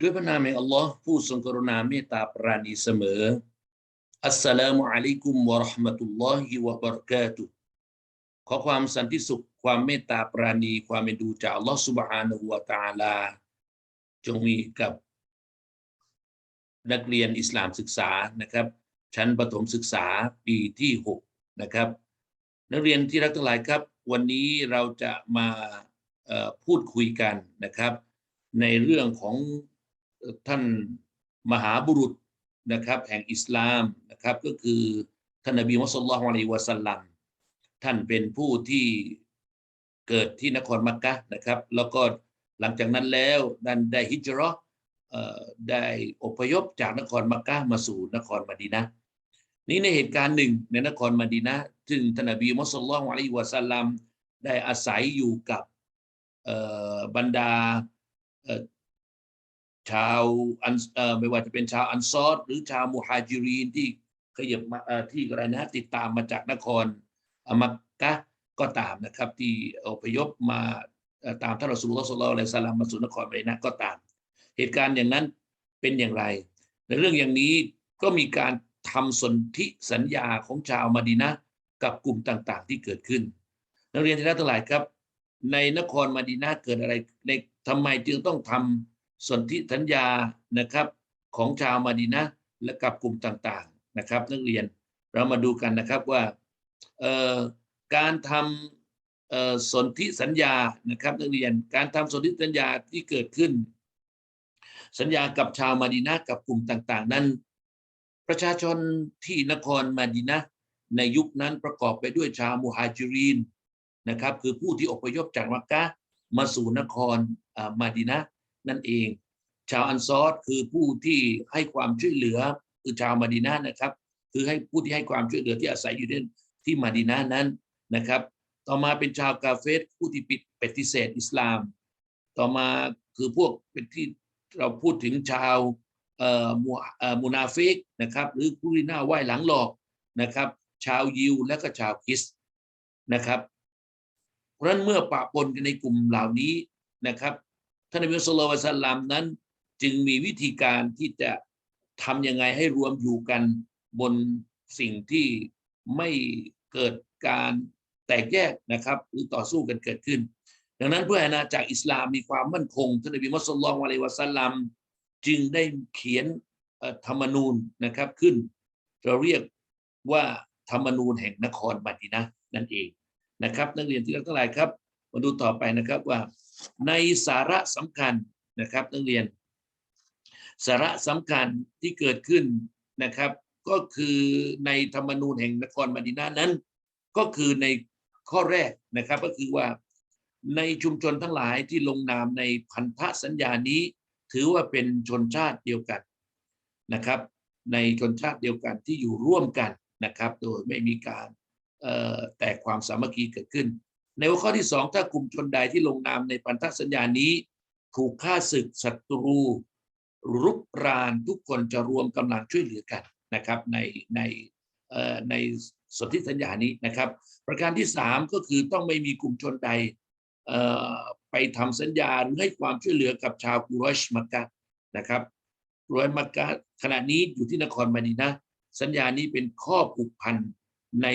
ด้วยพระนามแห่งอัลลอฮ์ผู้ทรงกรุณาเมตตาปราณีเสมอ อัสสลามุอะลัยกุมวะราะห์มะตุลลอฮิวะบะเราะกาตุขอความสันติสุข ความเมตตาปราณี ความเมตดูจากอัลลอฮ์สุบฮานะฮูวะตะอาลา จงมีกับนักเรียนอิสลามศึกษานะครับ ชั้นประถมศึกษาปีที่6นะครับ นักเรียนที่รักทั้งหลายครับ วันนี้เราจะมาพูดคุยกันนะครับ ในเรื่องของ ท่านมหาบุรุษนะครับ แห่งอิสลามนะครับ ก็คือท่านนบีมุฮัมมัดศ็อลลัลลอฮุอะลัยฮิวะสัลลัมท่านเป็นผู้ที่เกิดที่นครมักกะนะครับ แล้วก็หลังจากนั้นแล้วดันได้ฮิจราะห์เอ่อได้อพยพจากนครมักกะมาสู่นครมดีนะนี่ในเหตุการณ์หนึ่งในนครมดีนะซึ่งท่านนบีมุฮัมมัดศ็อลลัลลอฮุอะลัยฮิวะสัลลัมได้อาศัยอยู่กับบรรดา ชาวอันไม่ว่าจะเป็นชาวอันซอรหรือชาวมุฮาจิรีนที่ขยับมาที่อะไรนะติดตามมาจากนครอมักกะก็ตามนะครับ ที่อพยพมาตามท่านรอสูลุลลอฮ์ศ็อลลัลลอฮุอะลัยฮิวะซัลลัมมาสู่นครมะดีนะก็ตาม เหตุการณ์อย่างนั้นเป็นอย่างไร ในเรื่องอย่างนี้ก็มีการทำสนธิสัญญาของชาวมาดีนะกับกลุ่มต่างๆ ที่เกิดขึ้น นักเรียนที่รักทั้งหลายครับ ในนครมาดีนะเกิดอะไรในทำไมจึงต้องทำ สนธิสัญญานะครับของชาวมาดีนะและกับกลุ่มต่างๆนะครับ นักเรียนเรามาดูกันนะครับว่าการทำสนธิสัญญานะครับนักเรียนการทำสนธิสัญญาที่เกิดขึ้น สัญญากับชาวมาดีนะกับกลุ่มต่างๆ นั้น ประชาชนที่นครมาดีนะในยุคนั้นประกอบไปด้วยชาวมุฮาจิรินนะครับคือผู้ที่อพยพจากมักกะมาสู่นครอ่ามาดีนะ นั่นเอง ชาวอันซอรคือผู้ที่ให้ความช่วยเหลือคือชาวมาดีนะห์นะครับ คือให้ผู้ที่ให้ความช่วยเหลือที่อาศัยอยู่ในที่มาดีนะห์นั้นนะครับ ต่อมาเป็นชาวกาเฟสผู้ที่ปิดปฏิเสธอิสลาม ต่อมาคือพวกเป็นที่เราพูดถึงชาวเอ่อมูเอ่อมูนาฟิกนะครับ หรือผู้ที่หน้าไหว้หลังหลอกนะครับ ชาวยิวและก็ชาวคริสนะครับเพราะนั้นเมื่อปะปนกันในกลุ่มเหล่านี้นะครับ ท่านนบีสุลต่านสัลลัมนั้น จึงมีวิธีการที่จะทำยังไงให้รวมอยู่กันบนสิ่งที่ไม่เกิดการแตกแยกนะครับ หรือต่อสู้กันเกิดขึ้น ดังนั้นเพื่อให้อาณาจักรอิสลามมีความมั่นคงท่านนบีมุฮัมมัดสุลลัลอะลัยวะสัลลัมจึงได้เขียนธรรมนูญนะครับขึ้น เราเรียกว่าธรรมนูญแห่งนครมาดีนะนั่นเองนะครับ นักเรียนที่รักทั้งหลายครับ มาดูต่อไปนะครับว่า ในสาระสำคัญนะครับนักเรียน สาระสำคัญที่เกิดขึ้นนะครับ ก็คือในธรรมนูญแห่งนครมดีนะห์นั้น ก็คือในข้อแรกนะครับก็คือว่าในชุมชนทั้งหลายที่ลงนามในพันธสัญญานี้ ถือว่าเป็นชนชาติเดียวกันนะครับ ในชนชาติเดียวกันที่อยู่ร่วมกันนะครับ โดยไม่มีการแตกความสามัคคีเกิดขึ้น ในหัวข้อที่สองถ้ากลุ่มชนใดที่ลงนามในพันธสัญญานี้ถูกฆ่าศึกศัตรู รุกรานทุกคนจะรวมกำลังช่วยเหลือกันนะครับในในในสนธิสัญญานี้นะครับ ประการที่สามก็คือต้องไม่มีกลุ่มชนใดเอ่อไปทำสัญญาหรือให้ความช่วยเหลือกับชาวกุรอชมักกะนะครับกุรอชมักกะขณะนี้อยู่ที่นครมาดีนะ สัญญานี้เป็นข้อผูกพันใน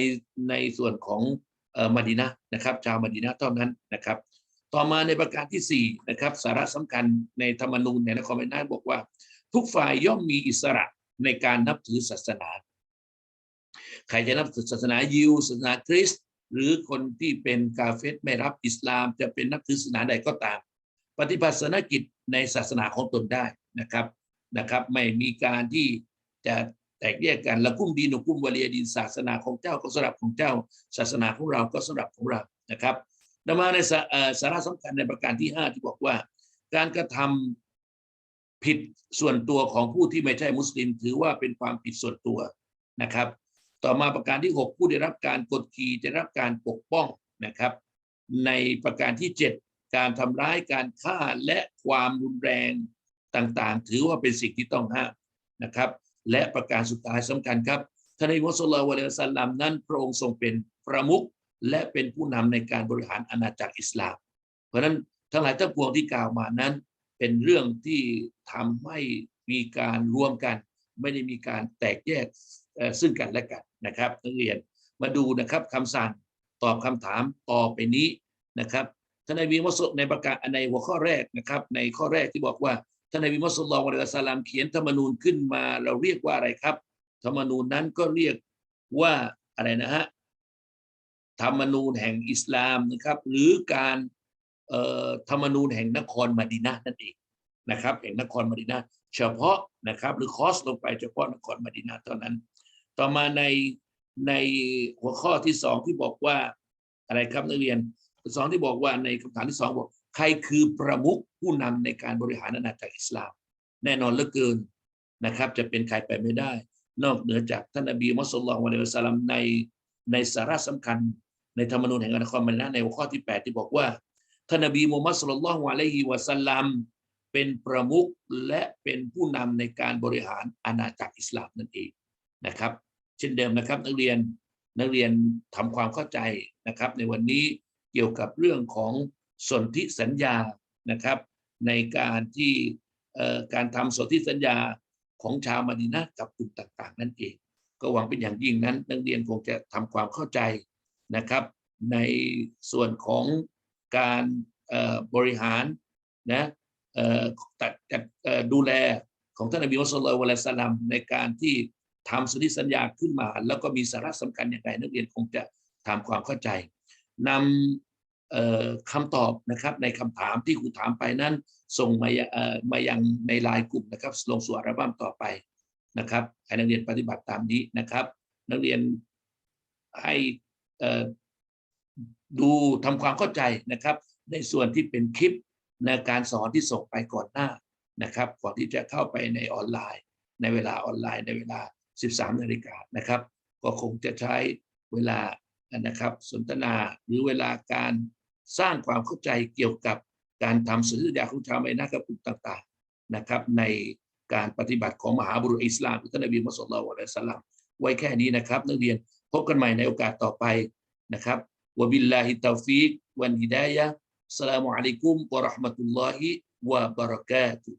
ในส่วนของ มาดีนะนะครับชาวมาดีนะห์เท่านั้นนะครับ ต่อมาในประการที่สี่นะครับสาระสำคัญในธรรมนูญในนครมดีนะห์บอกว่า ทุกฝ่ายย่อมมีอิสระในการนับถือศาสนา ใครจะนับถือศาสนายิวศาสนาคริสต์หรือคนที่เป็นกาเฟสไม่รับอิสลาม จะเป็นนับถือศาสนาใดก็ตาม ปฏิบัติศาสนกิจในศาสนาของตนได้นะครับนะครับ ไม่มีการที่จะ แตกแยกกันละกุ้มดีนกุ้มวลียดินศาสนาของเจ้าก็สำหรับของเจ้า ศาสนาของเราก็สำหรับของเรานะครับนำมาในสาระสำคัญในประการที่ห้าที่บอกว่า การกระทำผิดส่วนตัวของผู้ที่ไม่ใช่มุสลิม ถือว่าเป็นความผิดส่วนตัวนะครับ ต่อมาประการที่ 6 ผู้ได้รับการกดขี่จะได้รับการปกป้องนะครับ ในประการที่ 7 การทำร้ายการฆ่าและความรุนแรงต่างๆ ถือว่าเป็นสิ่งที่ต้องห้ามนะครับ และประการสุดท้ายสำคัญครับท่านนายมุสลวะเลสสลามนั้นพระองค์ทรงเป็นประมุขและเป็นผู้นำในการบริหารอาณาจักรอิสลาม เพราะฉะนั้นทั้งหลายทั้งปวงที่กล่าวมานั้น เป็นเรื่องที่ทำให้มีการรวมกัน ไม่ได้มีการแตกแยกซึ่งกันและกันนะครับนักเรียนมาดูนะครับคำสั่งตอบคำถามต่อไปนี้นะครับท่านนบีมุสลในประกาศในหัวข้อแรกนะครับ ในข้อแรกที่บอกว่า ท่านนบีมุสลิมวะลัยสลามเขียนธรรมนูญขึ้นมา เราเรียกว่าอะไรครับ ธรรมนูญนั้นก็เรียกว่าอะไรนะฮะธรรมนูญแห่งอิสลามนะครับ หรือการธรรมนูญแห่งนครมดีนะห์นั่นเองนะครับแห่งนครมดีนะห์เฉพาะนะครับ หรือคอสลงไปเฉพาะนครมดีนะห์เท่านั้น ต่อมาในในหัวข้อที่สองที่บอกว่าอะไรครับนักเรียนสองที่บอกว่าในคำถามที่สองบอก ใครคือประมุขผู้นำในการบริหารอาณาจักรอิสลาม แน่นอนเหลือเกินนะครับ จะเป็นใครไปไม่ได้ นอกเหนือจากท่านนบีมุสลิมวะลัยฮิสลามในในสาระสำคัญ ในธรรมนูญแห่งอนครมะดีนะในหัวข้อที่ 8 ที่บอกว่าท่านนบีมูฮัมมัดสุลลัลลอฮุอะลัยฮิวะสัลลัมเป็นประมุขและเป็นผู้นำในการบริหารอาณาจักรอิสลามนั่นเองนะครับ เช่นเดิมนะครับนักเรียนนักเรียนทำความเข้าใจนะครับ ในวันนี้เกี่ยวกับเรื่องของ สนธิสัญญานะครับ ในการที่การทำสนธิสัญญาของชาวมะดีนะกับกลุ่มต่าง ๆ นั่นเอง ก็หวังเป็นอย่างยิ่งนั้น นักเรียนคงจะทำความเข้าใจนะครับ ในส่วนของการบริหารนะตัดจัดดูแลของท่านนบีมุสลิมวะลัยสลามในการที่ทำสนธิสัญญาขึ้นมา แล้วก็มีสาระสำคัญอย่างไรนักเรียนคงจะทำความเข้าใจนำ คำตอบนะครับในคำถามที่ครูถามไปนั้น ส่งมาเอ่อมายังในไลน์กลุ่มนะครับลงสู่อัลบั้มต่อไปนะครับให้นักเรียนปฏิบัติตามนี้นะครับ นักเรียนให้เอ่อดูทำความเข้าใจนะครับ ในส่วนที่เป็นคลิปในการสอนที่ส่งไปก่อนหน้านะครับ ก่อนที่จะเข้าไปในออนไลน์ ในเวลาออนไลน์ในเวลา 13นาฬิกานะครับ ก็คงจะใช้เวลานะครับ สนทนาหรือเวลาการ สร้างความเข้าใจเกี่ยวกับการทำสัญญาของชาวไมนะกับกลุ่มต่างๆนะครับ ในการปฏิบัติของมหาบุรุษอิสลามท่านนบีมุสลิมอะลัยฮิสลามไว้แค่นี้นะครับ นักเรียนพบกันใหม่ในโอกาสต่อไปนะครับวบิลลาฮิตาฟิกวันฮิดายะฮ์อัสลามุอะลัยกุมวะราะห์มะตุลลอฮิวะบะเราะกาตุ